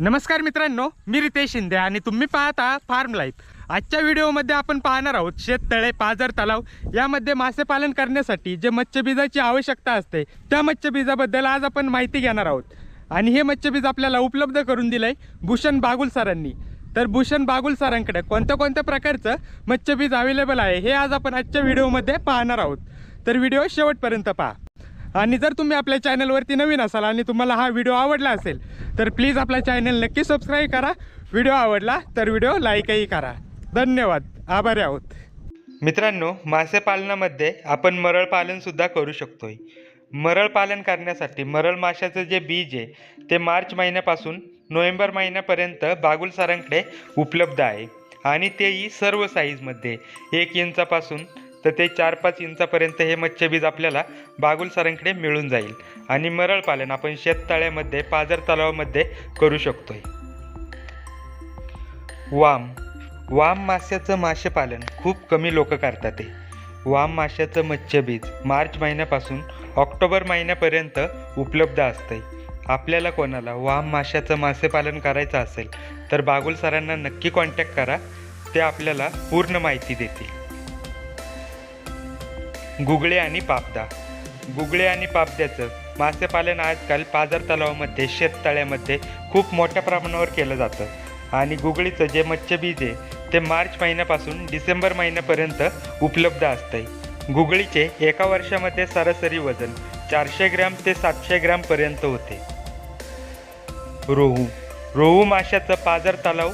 नमस्कार मित्रांनो मी रितेश शिंदे आणि तुम्ही पाहता फार्म लाईफ आजच्या व्हिडिओमध्ये आपण पाहणार आहोत शेततळे पाझर तलाव यामध्ये मासे पालन करण्यासाठी जे मत्स्यबीजाची आवश्यकता असते त्या मत्स्यबीजाबद्दल आज आपण माहिती घेणार आहोत. आणि हे मत्स्यबीज आपल्याला उपलब्ध करून दिलं आहे भूषण बागुल सरांनी. तर भूषण बागुल सरांकडे कोणत्या कोणत्या प्रकारचं मत्स्यबीज अवेलेबल आहे हे आज आपण आजच्या व्हिडिओमध्ये पाहणार आहोत. तर व्हिडिओ शेवटपर्यंत पहा. आणि जर तुम्ही आपल्या चॅनलवरती नवीन असाल आणि तुम्हाला हा व्हिडिओ आवडला असेल तर प्लीज आपला चॅनल नक्की सबस्क्राईब करा. व्हिडिओ आवडला तर व्हिडिओ लाईकही करा. धन्यवाद. आभारी आहोत. मित्रांनो मासे पालनामध्ये आपण मरळ पालनसुद्धा करू शकतोय. मरळ पालन करण्यासाठी मरळ माशाचं जे बीज आहे ते मार्च महिन्यापासून नोव्हेंबर महिन्यापर्यंत बागुल सरांकडे उपलब्ध आहे. आणि तेही सर्व साईजमध्ये एक इंचापासून तर ते चार पाच इंचापर्यंत हे मत्स्यबीज आपल्याला बागुल सरांकडे मिळून जाईल. आणि मरळ पालन आपण शेततळ्यामध्ये पाझर तलावामध्ये करू शकतो वाम. वाम माशाचं मासेपालन खूप कमी लोक करतात ते. वाम माशाचं मत्स्यबीज मार्च महिन्यापासून ऑक्टोबर महिन्यापर्यंत उपलब्ध असते आपल्याला कोणाला वाम माशाचं मासेपालन करायचं असेल तर बागुल सरांना नक्की कॉन्टॅक्ट करा. ते आपल्याला पूर्ण माहिती देतील. गुगळे आणि पापदा. गुगळे आणि पापद्याचं मासेपालन आजकाल पाझर तलावामध्ये शेततळ्यामध्ये खूप मोठ्या प्रमाणावर केलं जातं. आणि गुगळीचं जे मत्स्यबीज आहे ते मार्च महिन्यापासून डिसेंबर महिन्यापर्यंत उपलब्ध असतंय. गुगळीचे एका वर्षामध्ये सरासरी वजन चारशे ग्रॅम ते सातशे ग्रॅमपर्यंत होते. रोहू. रोहू माशाचं पाझर तलाव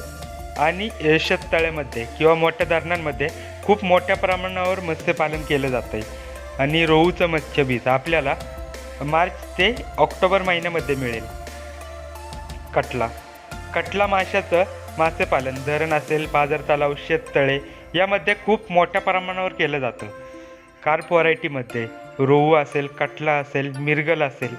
आणि शेततळ्यामध्ये किंवा मोठ्या धरणांमध्ये खूप मोठ्या प्रमाणावर मत्स्यपालन केलं जातं आहे आणि रोहूचं मत्स्यबीज आपल्याला मार्च ते ऑक्टोबर महिन्यामध्ये मिळेल. कटला. कटला माशाचं मासेपालन धरण असेल बाजार तलाव शेततळे यामध्ये खूप मोठ्या प्रमाणावर केलं जातं. कार्प व्हरायटीमध्ये रोहू असेल कटला असेल मिरगल असेल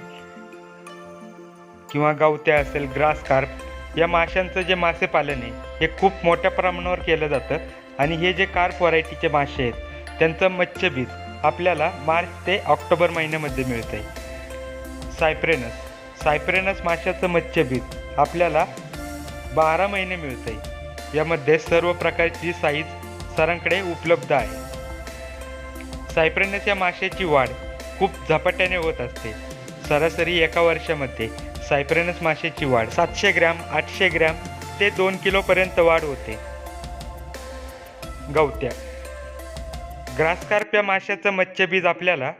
किंवा गावत्या असेल ग्रास कार्प या माशांचं जे मासेपालन आहे हे खूप मोठ्या प्रमाणावर केलं जातं. आणि हे जे कार्प व्हरायटीचे मासे आहेत त्यांचं मत्स्यबीज आपल्याला मार्च ते ऑक्टोबर महिन्यामध्ये मिळतं आहे सायप्रेनस. सायप्रेनस माशाचं मत्स्यबीज आपल्याला बारा महिने मिळतं आहे यामध्ये सर्व प्रकारची साईज सरांकडे उपलब्ध आहे. सायप्रेनस या माशाची वाढ खूप झपाट्याने होत असते. सरासरी एका वर्षामध्ये सायप्रेनस माशाची वाढ सातशे ग्रॅम आठशे ग्रॅम ते दोन किलोपर्यंत वाढ होते. गवत्या. ग्रासकार्प्या माशाचं मत्स्यबीज आपल्याला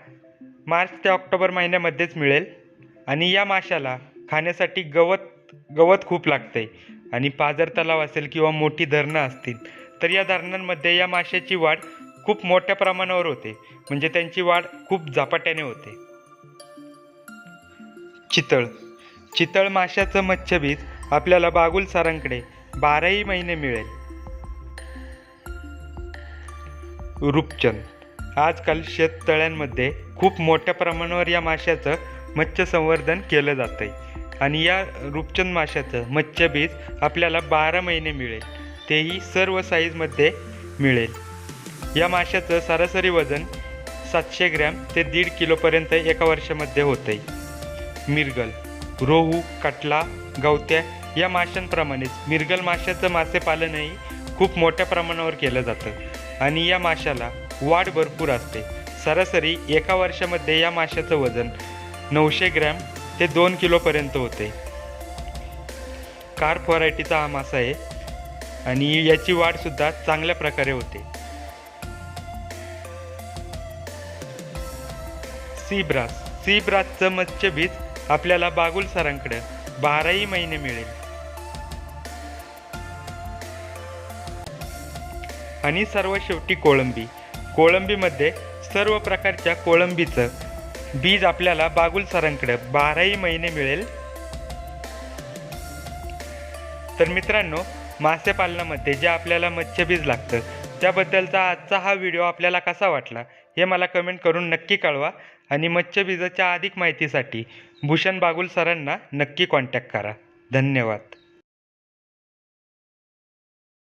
मार्च ते ऑक्टोबर महिन्यामध्येच मिळेल आणि या माशाला खाण्यासाठी गवत गवत खूप लागते आणि पाझर तलाव असेल किंवा मोठी धरणं असतील तर या धरणांमध्ये या माशाची वाढ खूप मोठ्या प्रमाणावर होते. म्हणजे त्यांची वाढ खूप झपाट्याने होते. चितळ. चितळ माशाचं मच्छबीज आपल्याला बागुल सरांकडे बाराही महिने मिळेल. रूपचंद. आजकाल शेततळ्यांमध्ये खूप मोठ्या प्रमाणावर या माशाचं मत्स्य संवर्धन केलं जातं आहे आणि या रूपचंद माशाचं मत्स्यबीज आपल्याला बारा महिने मिळेल. तेही सर्व साईजमध्ये मिळेल. या माशाचं सरासरी वजन सातशे ग्रॅम ते दीड किलोपर्यंत एका वर्षामध्ये होतं आहे मिरगल. रोहू कटला गवत्या या माशांप्रमाणेच मिरगल माशाचं मासेपालनही खूप मोठ्या प्रमाणावर केलं जातं. आणि या माशाला वाढ भरपूर असते. सरासरी एका वर्षामध्ये या माशाचं वजन नऊशे ग्रॅम ते दोन किलोपर्यंत होते. कार्प व्हरायटीचा हा मासा आहे. आणि याची वाढसुद्धा चांगल्या प्रकारे होते. सीब्रास. सीब्रासचं मत्स्यबीज आपल्याला बागुल सरांकडे बाराही महिने मिळेल. आणि सर्व शेवटी कोळंबी. कोळंबीमध्ये सर्व प्रकारच्या कोळंबीचं बीज आपल्याला बागुल सरांकडे बाराही महिने मिळेल. तर मित्रांनो मासे पालनामध्ये जे आपल्याला मत्स्यबीज लागतं त्याबद्दलचा आजचा हा व्हिडिओ आपल्याला कसा वाटला? हे मला कमेंट करून नक्की कळवा आणि मत्स्यबीजाच्या अधिक माहितीसाठी भूषण बागुल सरांना नक्की कॉन्टॅक्ट करा. धन्यवाद.